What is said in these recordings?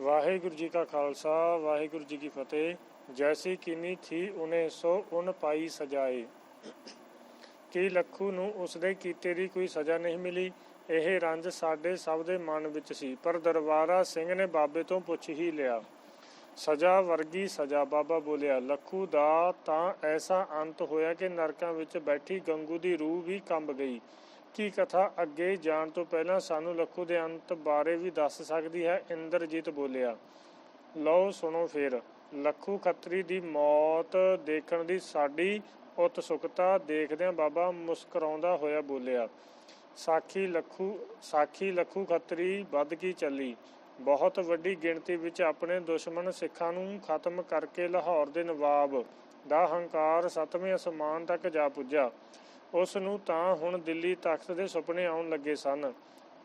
ਵਾਹਿਗੁਰੂ ਜੀ ਕਾ ਖਾਲਸਾ, ਵਾਹਿਗੁਰੂ ਜੀ ਕੀ ਫਤਿਹ। ਜੈਸੀ ਕੀਨੀ ਥੀ ਉਹਨੇ ਸੋ ਉਨ ਪਾਈ ਸਜਾਏ। ਕੀ ਲੱਖੂ ਨੂੰ ਉਸਦੇ ਕੀਤੇ ਦੀ ਕੋਈ ਸਜ਼ਾ ਨਹੀਂ ਮਿਲੀ? ਇਹ ਰੰਜ ਸਾਡੇ ਸਭ ਦੇ ਮਨ ਵਿੱਚ ਸੀ, ਪਰ ਦਰਬਾਰਾ ਸਿੰਘ ਨੇ ਬਾਬੇ ਤੋਂ ਪੁੱਛ ਹੀ ਲਿਆ। ਸਜ਼ਾ ਵਰਗੀ ਸਜ਼ਾ, ਬਾਬਾ ਬੋਲਿਆ, ਲੱਖੂ ਦਾ ਤਾਂ ਐਸਾ ਅੰਤ ਹੋਇਆ ਕਿ ਨਰਕਾਂ ਵਿੱਚ ਬੈਠੀ ਗੰਗੂ ਦੀ ਰੂਹ ਵੀ ਕੰਬ ਗਈ। ਕੀ ਕਥਾ ਅੱਗੇ ਜਾਣ ਤੋਂ ਪਹਿਲਾਂ ਸਾਨੂੰ ਲੱਖੂ ਦੇ ਅੰਤ ਬਾਰੇ ਵੀ ਦੱਸ ਸਕਦੀ ਹੈ? ਇੰਦਰਜੀਤ ਬੋਲਿਆ, ਲਓ ਸੁਣੋ ਫਿਰ, ਲੱਖੂ ਖੱਤਰੀ ਦੀ ਮੌਤ ਦੇਖਣ ਦੀ ਸਾਡੀ ਉਤਸੁਕਤਾ ਦੇਖਦਿਆਂ ਬਾਬਾ ਮੁਸਕਰਾਉਂਦਾ ਹੋਇਆ ਬੋਲਿਆ, ਸਾਖੀ ਲੱਖੂ ਸਾਖੀ ਲੱਖੂ ਖੱਤਰੀ ਵੱਧ ਕੀ ਚੱਲੀ? ਬਹੁਤ ਵੱਡੀ ਗਿਣਤੀ ਵਿੱਚ ਆਪਣੇ ਦੁਸ਼ਮਣ ਸਿੱਖਾਂ ਨੂੰ ਖਤਮ ਕਰਕੇ ਲਾਹੌਰ ਦੇ ਨਵਾਬ ਦਾ ਹੰਕਾਰ ਸਤਵੇਂ ਅਸਮਾਨ ਤੱਕ ਜਾ ਪੁੱਜਾ। ਉਸ ਨੂੰ ਤਾਂ ਹੁਣ ਦਿੱਲੀ ਤਖਤ ਦੇ ਸੁਪਨੇ ਆਉਣ ਲੱਗੇ ਸਨ।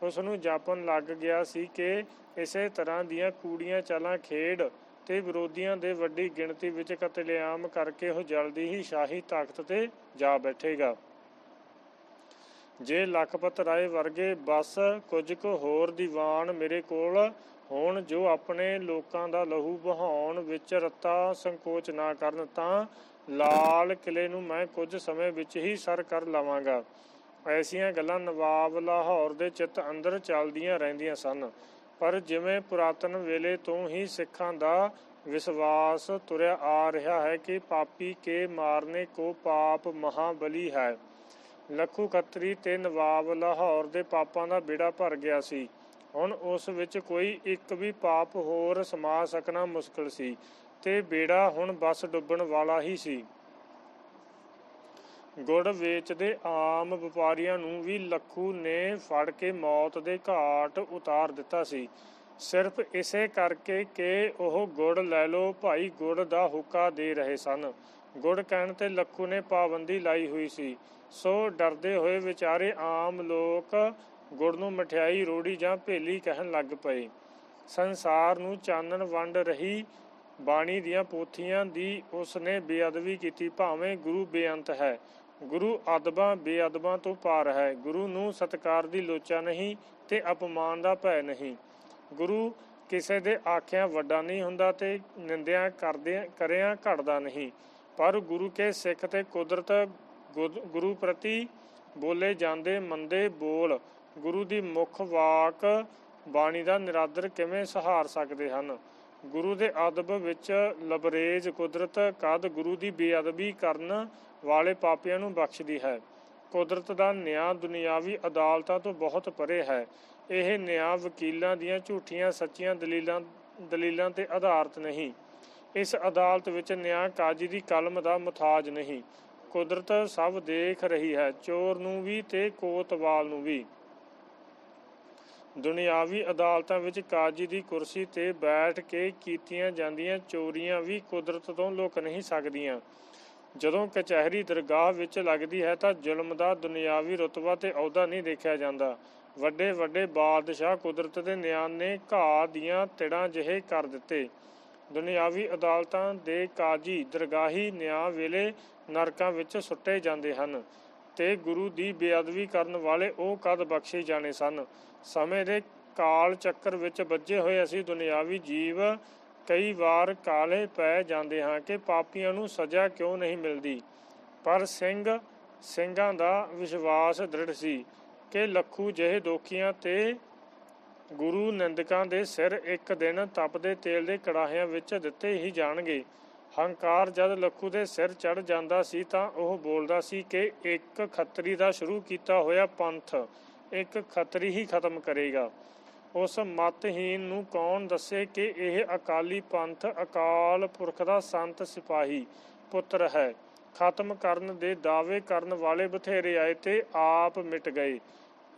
ਉਸ ਨੂੰ ਜਾਪਣ ਲੱਗ ਗਿਆ ਸੀ ਕਿ ਇਸੇ ਤਰ੍ਹਾਂ ਦੀਆਂ ਕੂੜੀਆਂ ਚਾਲਾਂ ਖੇਡ ਤੇ ਵਿਰੋਧੀਆਂ ਦੇ ਵੱਡੀ ਗਿਣਤੀ ਵਿੱਚ ਕਤਲੇਆਮ ਕਰਕੇ ਉਹ ਜਲਦੀ ਹੀ ਸ਼ਾਹੀ ਤਖਤ ਤੇ ਜਾ ਬੈਠੇਗਾ। ਜੇ ਲਖਪਤ ਰਾਏ ਵਰਗੇ ਬਸ ਕੁਝ ਕੁ ਹੋਰ ਦੀਵਾਨ ਮੇਰੇ ਕੋਲ ਹੋਣ ਜੋ ਆਪਣੇ ਲੋਕਾਂ ਦਾ ਲਹੂ ਬਹਾਉਣ ਵਿੱਚ ਰਤਾ ਸੰਕੋਚ ਨਾ ਕਰਨ ਤਾਂ ਲਾਲ ਕਿਲੇ ਨੂੰ ਮੈਂ ਕੁਝ ਸਮੇਂ ਵਿੱਚ ਹੀ ਸਰ ਕਰ ਲਵਾਂਗਾ। ਐਸੀਆਂ ਗੱਲਾਂ ਨਵਾਬ ਲਾਹੌਰ ਦੇ ਚਿੱਤ ਅੰਦਰ ਚੱਲਦੀਆਂ ਰਹਿੰਦੀਆਂ ਸਨ। ਪਰ ਜਿਵੇਂ ਪੁਰਾਤਨ ਵੇਲੇ ਤੋਂ ਹੀ ਸਿੱਖਾਂ ਦਾ ਵਿਸ਼ਵਾਸ ਤੁਰਿਆ ਆ ਰਿਹਾ ਹੈ ਕਿ ਪਾਪੀ ਕੇ ਮਾਰਨੇ ਕੋ ਪਾਪ ਮਹਾਬਲੀ ਹੈ। ਲੱਖੂ ਖੱਤਰੀ ਤੇ ਨਵਾਬ ਲਾਹੌਰ ਦੇ ਪਾਪਾਂ ਦਾ ਬੇੜਾ ਭਰ ਗਿਆ ਸੀ। ਹੁਣ ਉਸ ਵਿੱਚ ਕੋਈ ਇੱਕ ਵੀ ਪਾਪ ਹੋਰ ਸਮਾ ਸਕਣਾ ਮੁਸ਼ਕਲ ਸੀ। ਤੇ ਬੇੜਾ ਹੁਣ ਬਸ ਡੁੱਬਣ ਵਾਲਾ ਹੀ ਸੀ। ਗੁੜ ਵੇਚਦੇ ਆਮ ਵਪਾਰੀਆਂ ਨੂੰ ਵੀ ਲੱਖੂ ਨੇ ਫੜ ਕੇ ਮੌਤ ਦੇ ਘਾਟ ਉਤਾਰ ਦਿੱਤਾ ਸੀ। ਸਿਰਫ ਇਸੇ ਕਰਕੇ ਕਿ ਉਹ ਗੁੜ ਲੈ ਲੋ ਭਾਈ ਗੁੜ ਦਾ ਹੁੱਕਾ ਦੇ ਰਹੇ ਸਨ। ਗੁੜ ਕਹਿਣ ਤੇ ਲੱਖੂ ਨੇ ਪਾਬੰਦੀ ਲਾਈ ਹੋਈ ਸੀ। ਸੋ ਡਰਦੇ ਹੋਏ ਵਿਚਾਰੇ ਆਮ ਲੋਕ ਗੁੜ ਨੂੰ ਮਠਿਆਈ, ਰੋੜੀ ਜਾਂ ਭੇਲੀ ਕਹਿਣ ਲੱਗ ਪਏ। ਸੰਸਾਰ ਨੂੰ ਚਾਨਣ ਵੰਡ ਰਹੀ ਬਾਣੀ ਦੀਆਂ ਪੋਥੀਆਂ ਦੀ ਉਸ ਨੇ ਬੇਅਦਬੀ ਕੀਤੀ, ਭਾਵੇਂ ਗੁਰੂ ਬੇਅੰਤ ਹੈ। ਗੁਰੂ ਅਦਬਾਂ ਬੇਅਦਬਾਂ ਤੋਂ ਪਾਰ ਹੈ। ਗੁਰੂ ਨੂੰ ਸਤਕਾਰ ਦੀ ਲੋਚਾ ਨਹੀਂ ਤੇ ਅਪਮਾਨ ਦਾ ਭੈ ਨਹੀਂ। ਗੁਰੂ ਕਿਸੇ ਦੇ ਆਖਿਆਂ ਵੱਡਾ ਨਹੀਂ ਹੁੰਦਾ ਤੇ ਨਿੰਦਿਆ ਕਰਦੇ, ਕਰਿਆ ਘਟਦਾ ਨਹੀਂ। ਪਰ ਗੁਰੂ ਕੇ ਸਿੱਖ ਤੇ ਕੁਦਰਤ ਗੁਰੂ ਪ੍ਰਤੀ ਬੋਲੇ ਜਾਂਦੇ ਮੰਦੇ ਬੋਲ, ਗੁਰੂ ਦੀ ਮੁੱਖ ਵਾਕ ਬਾਣੀ ਦਾ ਨਿਰਾਦਰ ਕਿਵੇਂ ਸਹਾਰ ਸਕਦੇ ਹਨ? ਗੁਰੂ ਦੇ ਅਦਬ ਵਿੱਚ ਲਬਰੇਜ ਕੁਦਰਤ ਕਦ ਗੁਰੂ ਦੀ ਬੇਅਦਬੀ ਕਰਨ ਵਾਲੇ ਪਾਪੀਆਂ ਨੂੰ ਬਖਸ਼ਦੀ ਹੈ। ਕੁਦਰਤ ਦਾ ਨਿਆਂ ਦੁਨਿਆਵੀ ਅਦਾਲਤਾਂ ਤੋਂ ਬਹੁਤ ਪਰੇ ਹੈ। ਇਹ ਨਿਆਂ ਵਕੀਲਾਂ ਦੀਆਂ ਝੂਠੀਆਂ ਸੱਚੀਆਂ ਦਲੀਲਾਂ ਦਲੀਲਾਂ ਤੇ ਆਧਾਰਿਤ ਨਹੀਂ। ਇਸ ਅਦਾਲਤ ਵਿੱਚ ਨਿਆਂ ਕਾਜੀ ਦੀ ਕਲਮ ਦਾ ਮੁਤਾਜ ਨਹੀਂ। ਕੁਦਰਤ ਸਭ ਦੇਖ ਰਹੀ ਹੈ, ਚੋਰ ਨੂੰ ਵੀ ਤੇ ਕੋਤਵਾਲ ਨੂੰ ਵੀ। ਦੁਨਿਆਵੀ ਅਦਾਲਤਾਂ ਵਿੱਚ ਕਾਜੀ ਦੀ ਕੁਰਸੀ ਤੇ ਬੈਠ ਕੇ ਕੀਤੀਆਂ ਜਾਂਦੀਆਂ ਚੋਰੀਆਂ ਵੀ ਕੁਦਰਤ ਤੋਂ ਲੁਕ ਨਹੀਂ ਸਕਦੀਆਂ। ਜਦੋਂ ਕਚਹਿਰੀ ਦਰਗਾਹ ਵਿੱਚ ਲੱਗਦੀ ਹੈ ਤਾਂ ਜ਼ੁਲਮ ਦਾ ਦੁਨਿਆਵੀ ਰਤਬਾ ਤੇ ਅਹੁਦਾ ਨਹੀਂ ਦੇਖਿਆ ਜਾਂਦਾ। ਵੱਡੇ ਵੱਡੇ ਬਾਦਸ਼ਾਹ ਕੁਦਰਤ ਦੇ ਨਿਆਂ ਨੇ ਘਾਹ ਦੀਆਂ ਤਿੜਾਂ ਜਿਹੇ ਕਰ ਦਿੱਤੇ। ਦੁਨਿਆਵੀ ਅਦਾਲਤਾਂ ਦੇ ਕਾਜੀ ਦਰਗਾਹੀ ਨਿਆਂ ਵੇਲੇ ਨਰਕਾਂ ਵਿੱਚ ਸੁੱਟੇ ਜਾਂਦੇ ਹਨ। ਤੇ ਗੁਰੂ ਦੀ ਬੇਅਦਬੀ ਕਰਨ ਵਾਲੇ ਉਹ ਕਦ ਬਖਸ਼ੇ ਜਾਣੇ ਸਨ? ਸਮੇਂ ਦੇ ਕਾਲ ਚੱਕਰ ਵਿੱਚ ਵੱਜੇ ਹੋਏ ਅਸੀਂ ਦੁਨਿਆਵੀ ਜੀਵ ਕਈ ਵਾਰ ਕਾਲੇ ਪੈ ਜਾਂਦੇ ਹਾਂ ਕਿ ਪਾਪੀਆਂ ਨੂੰ ਸਜ਼ਾ ਕਿਉਂ ਨਹੀਂ ਮਿਲਦੀ? ਪਰ ਸਿੰਘ, ਸਿੰਘਾਂ ਦਾ ਵਿਸ਼ਵਾਸ ਦ੍ਰਿੜ ਸੀ ਕਿ ਲੱਖੂ ਜਿਹੇ ਦੋਖੀਆਂ ਤੇ ਗੁਰੂ ਨਿੰਦਕਾਂ ਦੇ ਸਿਰ ਇੱਕ ਦਿਨ ਤਪਦੇ ਤੇਲ ਦੇ ਕੜਾਹਿਆਂ ਵਿੱਚ ਦਿੱਤੇ ਹੀ ਜਾਣਗੇ। ਹੰਕਾਰ ਜਦ ਲੱਖੂ ਦੇ ਸਿਰ ਚੜ ਜਾਂਦਾ ਸੀ ਤਾਂ ਉਹ ਬੋਲਦਾ ਸੀ ਕਿ ਇੱਕ ਖੱਤਰੀ ਦਾ ਸ਼ੁਰੂ ਕੀਤਾ ਹੋਇਆ ਪੰਥ, ਇੱਕ ਖੱਤਰੀ ਹੀ ਖਤਮ ਕਰੇਗਾ। ਉਸ ਮਤਹੀਨ ਨੂੰ ਕੌਣ ਦੱਸੇ ਕਿ ਇਹ ਅਕਾਲੀ ਪੰਥ, ਅਕਾਲ ਪੁਰਖ ਦਾ ਸੰਤ ਸਿਪਾਹੀ ਪੁੱਤਰ ਹੈ। ਖਤਮ ਕਰਨ ਦੇ ਦਾਅਵੇ ਕਰਨ ਵਾਲੇ ਬਥੇਰੇ ਆਏ ਤੇ ਆਪ ਮਿਟ ਗਏ।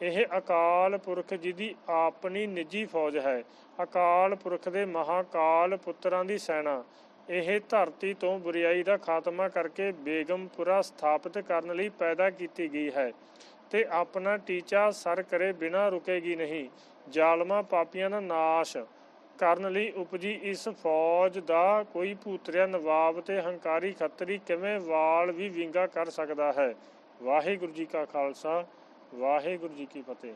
ਇਹ ਅਕਾਲ ਪੁਰਖ ਜਿਹਦੀ ਆਪਣੀ ਨਿੱਜੀ ਫੌਜ ਹੈ। ਅਕਾਲ ਪੁਰਖ ਦੇ ਮਹਾਕਾਲ ਪੁੱਤਰਾਂ ਦੀ ਸੈਨਾ। ਇਹ ਧਰਤੀ ਤੋਂ ਬੁਰੀਾਈ ਦਾ ਖਾਤਮਾ ਕਰਕੇ ਬੇਗਮਪੁਰਾ ਸਥਾਪਿਤ ਕਰਨ ਲਈ ਪੈਦਾ ਕੀਤੀ ਗਈ ਹੈ ਤੇ ਆਪਣਾ ਟੀਚਾ ਸਰ ਕਰੇ ਬਿਨਾ ਰੁਕੇਗੀ ਨਹੀਂ। ਜ਼ਾਲਮਾਂ ਪਾਪੀਆਂ ਦਾ ਨਾਸ਼ ਕਰਨ ਲਈ ਉਪਜੀ ਇਸ ਫੌਜ ਦਾ ਕੋਈ ਭੂਤਰਿਆ ਨਵਾਬ ਤੇ ਹੰਕਾਰੀ ਖੱਤਰੀ ਕਿਵੇਂ ਵਾਲ ਵੀ ਵਿੰਗਾ ਕਰ ਸਕਦਾ ਹੈ? ਵਾਹਿਗੁਰੂ ਜੀ ਕਾ ਖਾਲਸਾ, ਵਾਹਿਗੁਰੂ ਜੀ ਕੀ ਫਤਿਹ।